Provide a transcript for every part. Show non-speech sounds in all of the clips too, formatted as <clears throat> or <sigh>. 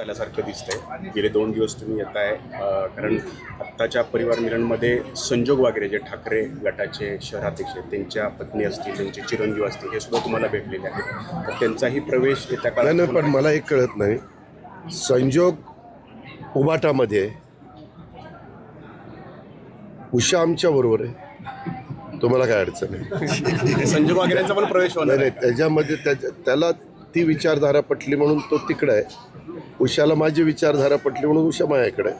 झाल्यासारखं दिसतंय. गेले दोन दिवस तुम्ही येत आहे कारण आत्ताच्या परिवार मिलनमध्ये संजोग वगैरे जे ठाकरे गटाचे शहराध्यक्ष आहेत, त्यांच्या पत्नी असतील त्यांचे चिरंजीव असतील हे सुद्धा तुम्हाला भेटलेले आहेत. तर त्यांचाही प्रवेश येत्या काळात पण मला एक कळत नाही. संजोग उबाटामध्ये आहे. उषा आमच्या बरोबर आहे. तुम्हाला काय अडचण आहे? संजोग वगैरेंचा पण प्रवेश होणार नाही आहे. त्याच्यामध्ये त्याच्या त्याला ती विचारधारा पटली म्हणून तो तिकडे आहे. उषाला माझी विचारधारा पटली म्हणून उषा माझ्याकडे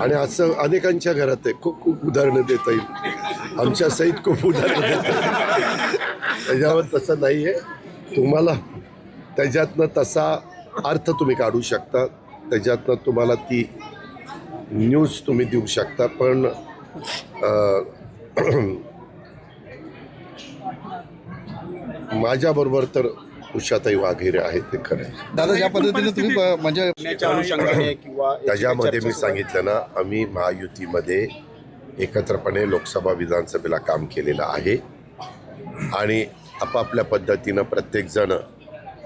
आणि असं अनेकांच्या घरात आहे. खूप खूप उदाहरणं देता येईल. आमच्या सहित खूप उदाहरणं देता त्याच्यावर तसं नाही आहे. तुम्हाला त्याच्यातनं तसा अर्थ तुम्ही काढू शकता. त्याच्यातनं तुम्हाला ती न्यूज तुम्ही देऊ शकता. पण <clears throat> माझ्याबरोबर तर उषाताई वाघेरे आहेत ते खरं आहे. दादा ज्या पद्धतीने तुम्ही ब- म्हणजे अनुषंगाने किंवा त्याच्यामध्ये मी. सांगितलं ना आम्ही महायुतीमध्ये एकत्रपणे लोकसभा विधानसभेला काम केलेलं आहे. आणि आपापल्या पद्धतीनं प्रत्येकजण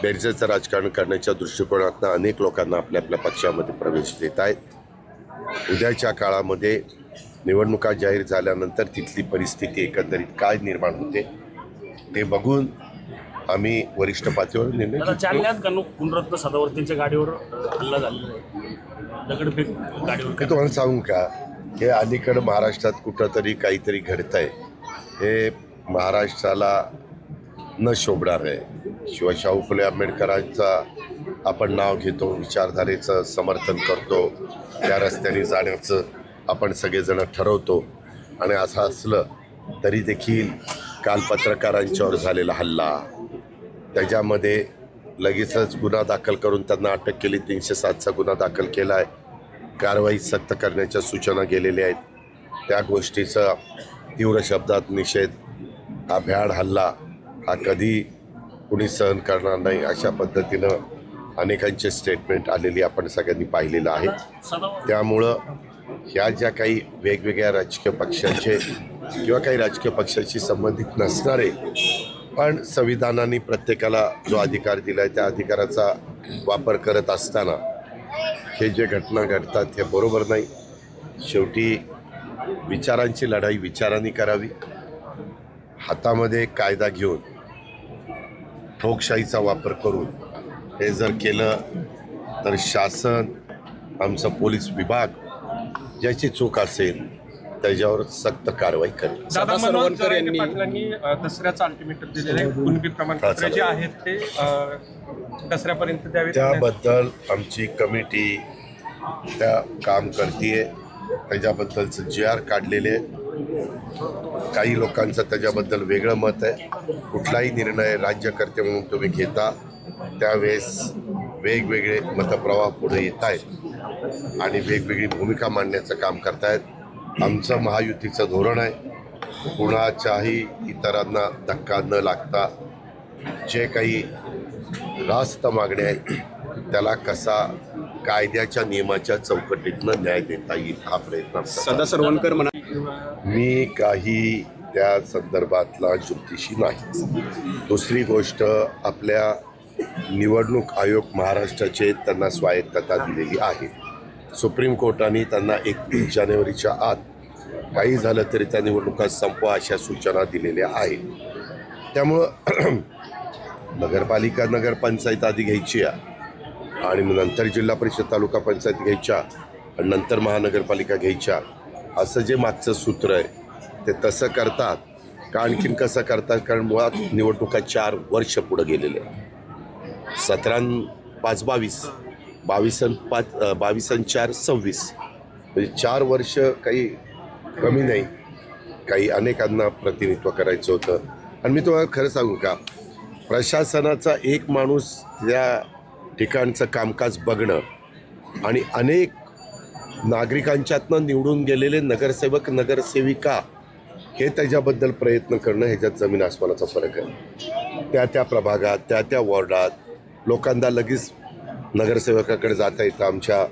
बेरजेचं राजकारण करण्याच्या दृष्टिकोनातनं अनेक लोकांना आपल्या आपल्या पक्षामध्ये प्रवेश देत आहेत. उद्याच्या काळामध्ये निवडणुका जाहीर झाल्यानंतर तिथली परिस्थिती एकंदरीत काय निर्माण होते ते बघून आम्ही वरिष्ठ पातळीवर निर्णय घेऊ. जालन्यात गणू गुणरत्न सदावर्तींच्या गाडीवर हल्ला झालेला आहे. दगडफेक गाडीवर मी तुम्हाला सांगू का? हे अलीकडं महाराष्ट्रात कुठंतरी काहीतरी घडतंय. हे महाराष्ट्राला न शोभणार आहे. शिवाय शाहू फुले आंबेडकरांचा आपण नाव घेतो विचारधारेचं समर्थन करतो त्या रस्त्याने जाण्याचं आपण सगळेजण ठरवतो. आणि असं असलं तरी देखील काल पत्रकारांच्यावर झालेला हल्ला. त्याच्यामध्ये लगेचच गुन्हा दाखल करून त्यांना अटक केली. तीनशे सातचा गुन्हा दाखल केला आहे. कारवाई सक्त करण्याच्या सूचना गेलेल्या आहेत. त्या गोष्टीचा तीव्र शब्दात निषेध हा भ्याड हल्ला हा कधी कुणी सहन करणार नाही अशा पद्धतीनं अनेकांचे स्टेटमेंट आलेली आपण सगळ्यांनी पाहिलेलं आहे. त्यामुळं ह्या ज्या काही वेगवेगळ्या राजकीय पक्षांचे किंवा काही राजकीय पक्षाशी संबंधित नसणारे पण संविधानाने प्रत्येकाला जो अधिकार दिला आहे त्या अधिकाराचा वापर करत असताना हे जे घटना घडतात हे बरोबर नाही. शेवटी विचारांची लढाई विचारांनी करावी. हातामध्ये कायदा घेऊन ठोकशाहीचा वापर करून हे जर केलं तर शासन आमचा पोलीस विभाग ज्याची चूक असेल त्याच्यावर सक्त कारवाई करेल. दादा सदा मनोज सरवणकर जरांगे यांनी- पाटलांनी अ, दसऱ्याचं अल्टिमेटम दिलेलं आहे. कुणबी प्रमाणपत्र जे आहेत ते अ, दसऱ्यापर्यंत द्यावेत. त्याबद्दल आमची कमिटी त्या काम करते त्याच्याबद्दलचं जे आर काढलेले काही लोकांचं त्याच्याबद्दल वेगळं मत आहे. कुठलाही निर्णय राज्यकर्ते म्हणून तुम्ही घेता त्यावेळेस वेगवेगळे मतप्रवाह पुढे येत आहेत आणि वेगवेगळी भूमिका मांडण्याचं काम करतायत. आमचं महायुतीचं धोरण आहे. कुणाच्याही इतरांना धक्का न लागता जे काही रास्त मागण्या आहेत त्याला कसा कायद्याच्या नियमाच्या चौकटीतनं न्याय देता येईल हा प्रयत्न सदा सरवणकर म्हणा मी काही त्या संदर्भातला ज्योतिषी नाही. दुसरी गोष्ट आपल्या निवडणूक आयोग महाराष्ट्राचे त्यांना स्वायत्तता दिलेली आहे. सुप्रीम कोर्टाने त्यांना एकतीस जानेवारीच्या आत काही झालं तरी त्या निवडणुका संपवा अशा सूचना दिलेल्या आहेत. त्यामुळं <clears throat> नगरपालिका नगरपंचायत आधी घ्यायची आहे. आणि मग नंतर जिल्हा परिषद तालुका पंचायत घ्यायच्या आणि नंतर महानगरपालिका घ्यायच्या. असं जे मागचं सूत्र आहे ते तसं करतात का आणखीन कसं करतात? कारण मुळात निवडणुका चार वर्ष पुढं गेलेले सतरा पाच बावीस बावीस पाच बावीस चार सव्वीस. म्हणजे चार वर्ष काही कमी नाही. काही अनेकांना प्रतिनिधित्व करायचं होतं. आणि मी तुम्हाला खरं सांगू का? प्रशासनाचा एक माणूस त्या ठिकाणचं कामकाज बघणं आणि अनेक नागरिकांच्यातनं निवडून गेलेले नगरसेवक नगरसेविका हे त्याच्याबद्दल प्रयत्न करणं ह्याच्यात जमीन आसमानाचा फरक आहे. त्या त्या प्रभागात त्या त्या वॉर्डात लोकांना लगेच नगरसेवकाकडे जाता येतं आमच्या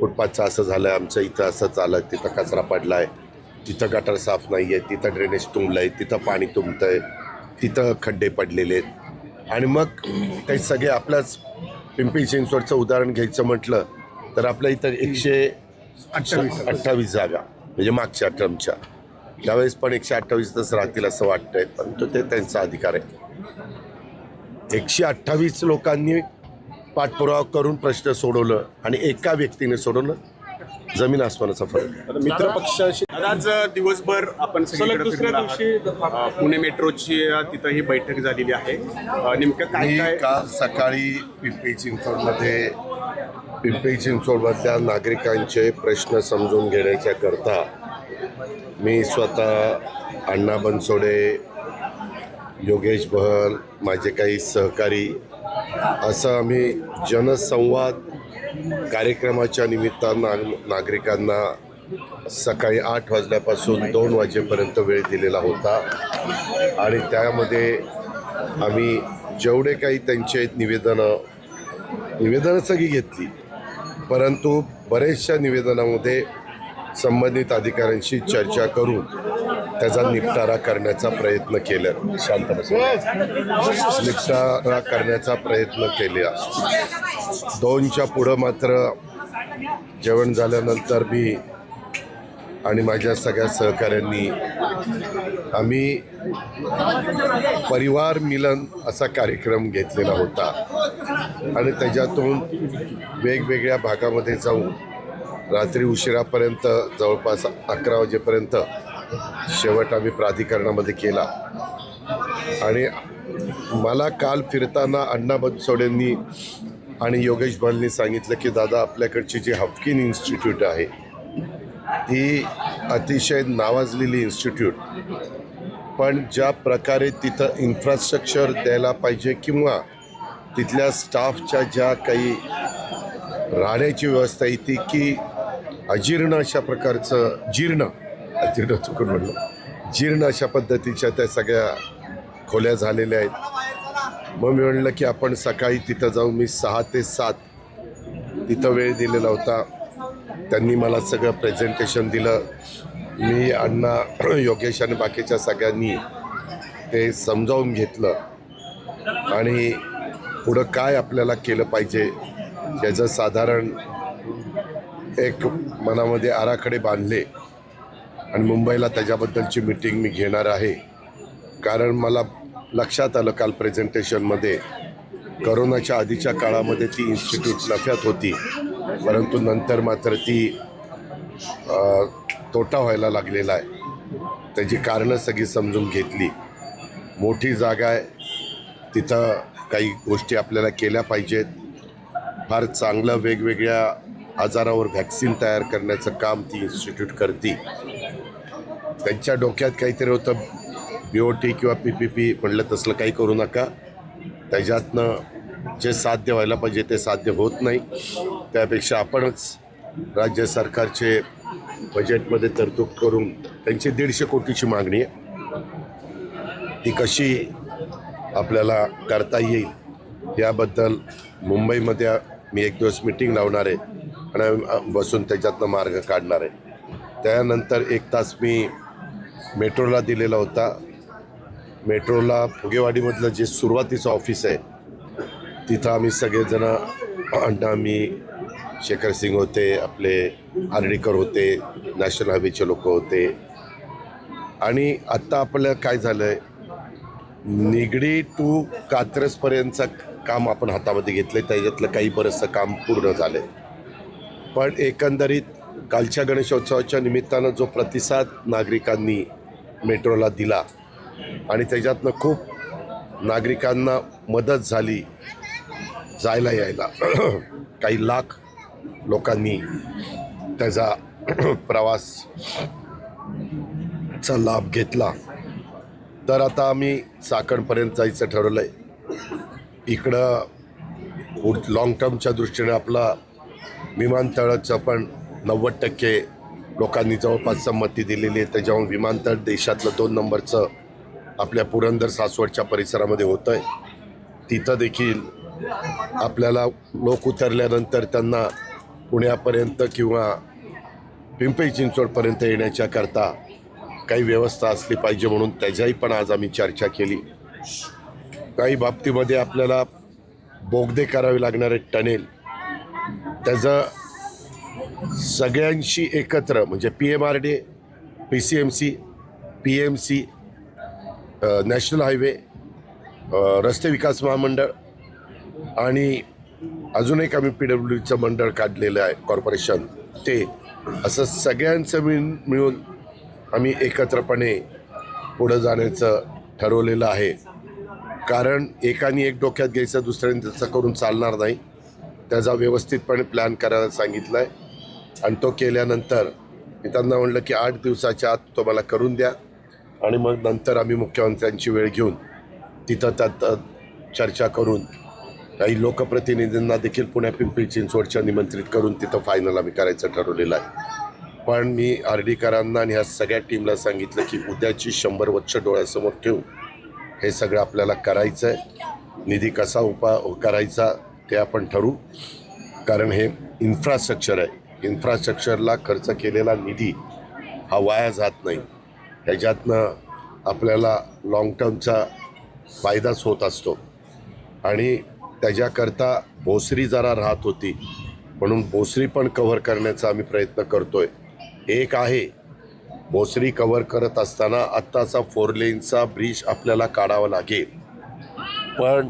फुटपाथचं असं झालं आहे आमचं इथं असं चाललं तिथं कचरा पडला आहे तिथं गटर साफ नाही आहे तिथं ड्रेनेज तुंबलं आहे तिथं पाणी तुंबतं आहे तिथं खड्डे पडलेले आहेत. आणि मग ते सगळे आपल्याच पिंपरी चिंचवडचं उदाहरण घ्यायचं म्हटलं तर आपल्या इथं एकशे अठ्ठावीस. अठ्ठावीस जागा म्हणजे मागच्या टर्मच्या त्यावेळेस पण एकशे अठ्ठावीसच राहतील असं वाटतंय परंतु ते त्यांचा अधिकार आहे. एकशे अठ्ठावीस लोकांनी पाठपुरावा करून प्रश्न सोडवलं आणि एका व्यक्तीने सोडवलं जमीन आसमानाचा फरक मित्र पक्षाशी आज दिवसभर आपण सलग सगळीकडे दुसऱ्या फिरला आहात. दिवशी अ, पुणे मेट्रोची अ, तिथं ही बैठक झालेली आहे अ, नेमकं काय मी काय काल सकाळी पिंपरी चिंचवडमध्ये पिंपरी चिंचवडमधल्या नागरिकांचे प्रश्न समजून घेण्याच्या करता मी स्वतः अण्णा बनसोडे योगेश बहल माझे काही सहकारी असं आम्ही जनसंवाद कार्यक्रमाच्या निमित्तानं नागरिकांना सकाळी आठ वाजल्यापासून दोन वाजेपर्यंत वेळ दिलेला होता. आणि त्यामध्ये आम्ही जेवढे काही त्यांचे निवेदनं निवेदनं सगळी घेतली. परंतु बरेचशा निवेदनामध्ये संबंधित अधिकाऱ्यांशी चर्चा करून त्याचा निपटारा करण्याचा प्रयत्न केला. शांत निपटारा करण्याचा प्रयत्न केला. दोनच्या पुढं मात्र जेवण झाल्यानंतर मी आणि माझ्या सगळ्या सहकाऱ्यांनी आम्ही परिवार मिलन असा कार्यक्रम घेतलेला होता. आणि त्याच्यातून वेगवेगळ्या भागामध्ये जाऊन रात्री उशिरापर्यंत जवळपास अकरा वाजेपर्यंत शेवट आम्ही प्राधिकरणामध्ये केला. आणि मला काल फिरताना अण्णा बनसोडेंनी आणि योगेश बलनी सांगितलं की दादा आपल्याकडची जी हफकिन इन्स्टिट्यूट आहे ही अतिशय नावाजलेली इन्स्टिट्यूट. पण ज्या प्रकारे तिथं इन्फ्रास्ट्रक्चर द्यायला पाहिजे किंवा तिथल्या स्टाफच्या ज्या काही राहण्याची व्यवस्था आहे ती की अजीर्ण अशा प्रकारचं जीर्ण अजीर्ण चुकून म्हणलं. जीर्ण अशा पद्धतीच्या त्या सगळ्या खोल्या झालेल्या आहेत. मग मी म्हणलं की आपण सकाळी तिथं जाऊन मी सहा ते सात तिथं वेळ दिलेला होता. त्यांनी मला सगळं प्रेझेंटेशन दिलं. मी अण्णा <clears throat> योगेश आणि बाकीच्या सगळ्यांनी ते समजावून घेतलं. आणि पुढं काय आपल्याला केलं पाहिजे याचं साधारण एक मनामध्ये आराखडे बांधले. आणि मुंबईला त्याच्याबद्दलची मीटिंग मी घेणार आहे. कारण मला लक्षात आलं काल प्रेझेंटेशनमध्ये करोनाच्या आधीच्या काळामध्ये ती इन्स्टिट्यूट नफ्यात होती. परंतु नंतर मात्र ती तोटा व्हायला लागलेला आहे. त्याची कारणं सगळी समजून घेतली. मोठी जागा आहे. तिथं काही गोष्टी आपल्याला केल्या पाहिजेत. फार चांगलं वेगवेगळ्या आजारावर व्हॅक्सिन तयार करण्याचं काम ती इन्स्टिट्यूट करते. त्यांच्या डोक्यात काहीतरी होतं. बी ओ टी किंवा पी पी पी म्हणलं तसलं काही करू नका. त्याच्यातनं जे साध्य व्हायला पाहिजे ते साध्य होत नाही. त्यापेक्षा आपणच राज्य सरकारचे बजेटमध्ये तरतूद करून त्यांची दीडशे कोटीची मागणी आहे. ती कशी आपल्याला करता येईल याबद्दल मुंबईमध्ये मी एक दिवस मिटिंग लावणार आहे. आणि बसून त्याच्यातनं मार्ग काढणार आहे. त्यानंतर एक तास मी मेट्रोला दिलेला होता. मेट्रोला फुगेवाडीमधलं जे सुरुवातीचं ऑफिस आहे तिथं आम्ही सगळेजणं अण्णा मी शेखर सिंग होते आपले आर्डीकर होते नॅशनल हायवेचे लोक होते. आणि आत्ता आपलं काय झालं आहे निगडी टू कात्रजपर्यंतचं काम आपण हातामध्ये घेतलं आहे त्याच्यातलं काही बरंचसं काम पूर्ण झालं आहे पण एकंदरीत कालच्या गणेशोत्सवाच्या निमित्तानं जो प्रतिसाद नागरिकांनी मेट्रोला दिला. आणि त्याच्यातनं खूप नागरिकांना मदत झाली जायला यायला. <clears throat> काही लाख लोकांनी त्याचा <clears throat> प्रवासचा लाभ घेतला. तर आता आम्ही चाकणपर्यंत जायचं ठरवलं आहे इकडं लाँग टर्मच्या दृष्टीने आपला विमानतळाचं पण नव्वद टक्के लोकांनी जवळपास संमती दिलेली आहे. त्याच्यामुळे विमानतळ देशातलं दोन नंबरचं आपल्या पुरंदर सासवडच्या परिसरामध्ये होतं आहे तिथं देखील आपल्याला लोक उतरल्यानंतर त्यांना पुण्यापर्यंत किंवा पिंपरी चिंचवडपर्यंत येण्याच्याकरता काही व्यवस्था असली पाहिजे म्हणून त्याच्याही पण आज आम्ही चर्चा केली. काही बाबतीमध्ये आपल्याला बोगदे करावे लागणारे टनेल त्याचं सगळ्यांशी एकत्र म्हणजे P M R D P C M C P M C national highway रस्ते विकास महामंडळ आणि अजून एक आम्ही पी डब्ल्यू डीचं मंडळ काढलेलं आहे कॉर्पोरेशन. ते असं सगळ्यांचं मिळून मिळून आम्ही एकत्रपणे पुढं जाण्याचं ठरवलेलं आहे. कारण एकाने एक डोक्यात घ्यायचं दुसऱ्याने तसं करून चालणार नाही. त्याचा व्यवस्थितपणे प्लॅन करायला सांगितलं आहे आणि तो केल्यानंतर मी त्यांना म्हणलं की आठ दिवसाच्या आत तो मला करून द्या. आणि मग नंतर आम्ही मुख्यमंत्र्यांची वेळ घेऊन तिथं त्यात चर्चा करून काही लोकप्रतिनिधींना देखील पुण्या पिंपरी चिंचवडच्या निमंत्रित करून तिथं फायनल आम्ही करायचं ठरवलेलं आहे. पण मी आर्डीकरांना आणि ह्या सगळ्या टीमला सांगितलं की उद्याची शंभर वर्ष डोळ्यासमोर ठेवून हे सगळं आपल्याला करायचं आहे. निधी कसा उपा करायचा ते आपण ठरवू. कारण हे इन्फ्रास्ट्रक्चर आहे. इन्फ्रास्ट्रक्चरला खर्च केलेला निधी हा वाया जात नाही. ह्याच्यातनं आपल्याला लाँग टर्मचा फायदाच होत असतो. आणि त्याच्याकरता भोसरी जरा राहत होती. म्हणून भोसरी पण कव्हर करण्याचा आम्ही प्रयत्न करतो आहे एक आहे भोसरी कव्हर करत असताना आत्ताचा फोर लेनचा ब्रिज आपल्याला काढावा लागेल. पण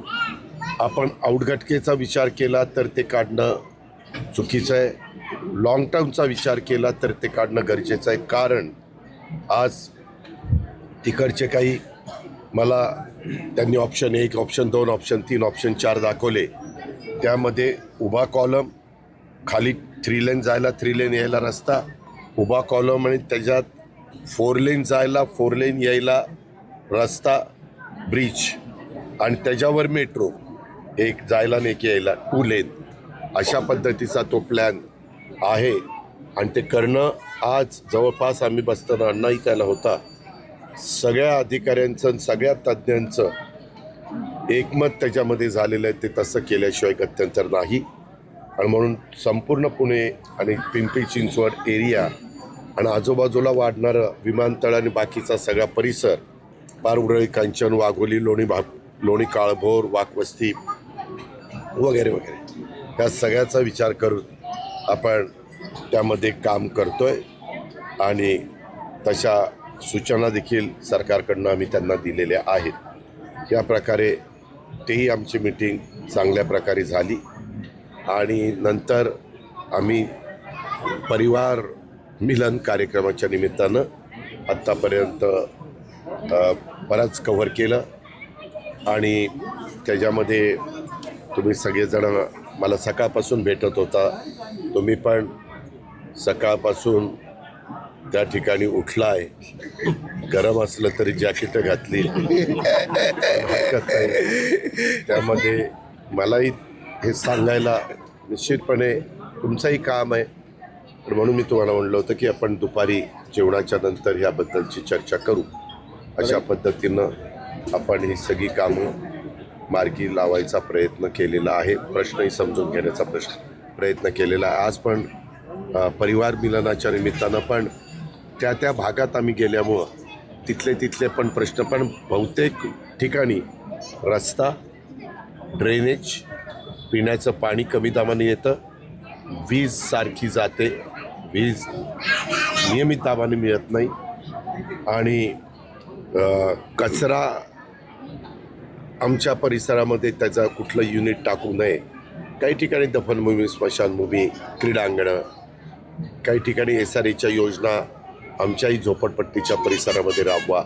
आपण आउटघटकेचा विचार केला तर ते काढणं चुकीचं आहे. लॉंग टर्मचा विचार केला तर ते काढणं गरजेचं आहे. कारण आज तिकडचे काही मला त्यांनी ऑप्शन एक ऑप्शन दोन ऑप्शन तीन ऑप्शन चार दाखवले. त्यामध्ये उभा कॉलम खाली थ्री लेन जायला थ्री लेन यायला रस्ता उभा कॉलम आणि त्याच्यात फोर लेन जायला फोर लेन यायला रस्ता ब्रिज आणि त्याच्यावर मेट्रो एक जायला आणि एक यायला टू लेन अशा पद्धतीचा तो प्लॅन आहे. आणि ते करणं आज जवळपास आम्ही बसताना अण्णाही त्याला होता. सगळ्या अधिकाऱ्यांचं सगळ्या तज्ज्ञांचं एकमत त्याच्यामध्ये झालेलं आहे ते तसं केल्याशिवाय गत्यंतर नाही. आणि म्हणून संपूर्ण पुणे आणि पिंपरी चिंचवड एरिया आणि आजूबाजूला वाढणारं विमानतळ आणि बाकीचा सगळा परिसर पार उरळी कांचन वाघोली लोणी भाग लोणी काळभोर वाकवस्ती वगैरे वगैरे. या सगळ्याचा विचार करून आपण त्यामध्ये काम करतो आहे आणि तशा सूचना देखील सरकारकडनं आम्ही त्यांना दिलेल्या आहेत. या प्रकारे तेही आमची मीटिंग चांगल्या प्रकारे झाली आणि नंतर आम्ही परिवार मिलन कार्यक्रमाच्या निमित्तानं आत्तापर्यंत बराच कव्हर केलं आणि त्याच्यामध्ये तुम्ही सगळेजण मला सकाळपासून भेटत होता. तुम्ही पण सकाळपासून त्या ठिकाणी उठला आहे गरम असलं तरी जॅकेट घातली. हरकत नाही. त्यामध्ये मलाही हे सांगायला निश्चितपणे तुमचंही काम आहे. पण म्हणून मी तुम्हाला म्हणलं होतं की आपण दुपारी जेवणाच्या नंतर ह्याबद्दलची चर्चा करू. अशा पद्धतीनं आपण ही सगळी कामं मार्गी लावायचा प्रयत्न केलेला आहे. प्रश्नही समजून घेण्याचा प्रश्न प्रयत्न केलेला आहे. आज पण परिवार मिलनाच्या निमित्तानं पण त्या त्या भागात आम्ही गेल्यामुळं तिथले तिथले पण प्रश्न पण बहुतेक ठिकाणी रस्ता ड्रेनेज पिण्याचं पाणी कमी दाबाने येतं. वीज सारखी जाते. वीज नियमित दाबाने मिळत नाही. आणि कचरा आमच्या परिसरामध्ये त्याचं कुठलं युनिट टाकू नये. काही ठिकाणी दफनभूमी स्मशानभूमी क्रीडांगणं काही ठिकाणी एस आर एच्या योजना आमच्याही झोपडपट्टीच्या परिसरामध्ये राबवा.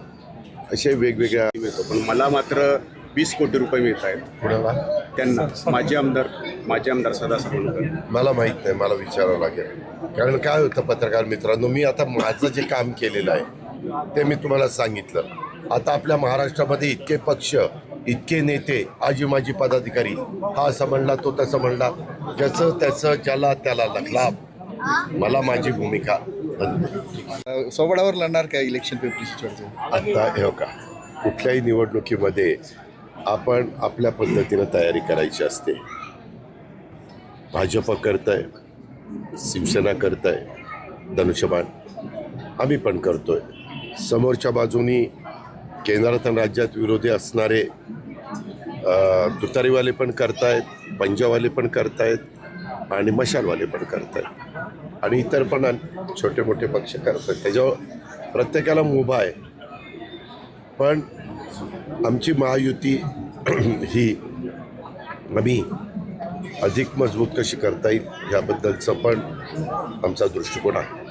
असे वेगवेगळ्या मिळतो पण मला मात्र वीस कोटी रुपये मिळत आहेत. कुणाला त्यांना माजी आमदार माजी आमदार सदा सावंतकर मला माहीत नाही मला विचारावं लागेल. कारण काय होतं पत्रकार मित्रांनो मी आता माझं जे काम केलेलं आहे ते मी तुम्हाला सांगितलं. आता आपल्या महाराष्ट्रामध्ये इतके पक्ष इतके नेते आजी माजी पदाधिकारी हा असं म्हणला तो तसं म्हणला ज्याचं त्याचं ज्याला त्याला लाभ मला माझी भूमिका. सोबडावर लढणार काय इलेक्शन पिंपरी चिंचवडचं आता हे हो का कुठल्याही निवडणुकीमध्ये आपण आपल्या पद्धतीनं तयारी करायची असते. भाजप करतंय शिवसेना करतंय धनुष्यबाण. आम्ही पण करतोय. समोरच्या बाजूनी केंद्रात आणि राज्यात विरोधी असणारे तुतारीवाले पण करतायत पंजावाले पण करतायत आणि मशालवाले पण करतायत आणि इतर पण छोटे मोठे पक्ष करतात त्याच्यावर प्रत्येकाला मुभा आहे. पण आमची महायुती <clears throat> ही आम्ही अधिक मजबूत कशी करता येईल ह्याबद्दलचं पण आमचा दृष्टिकोन आहे.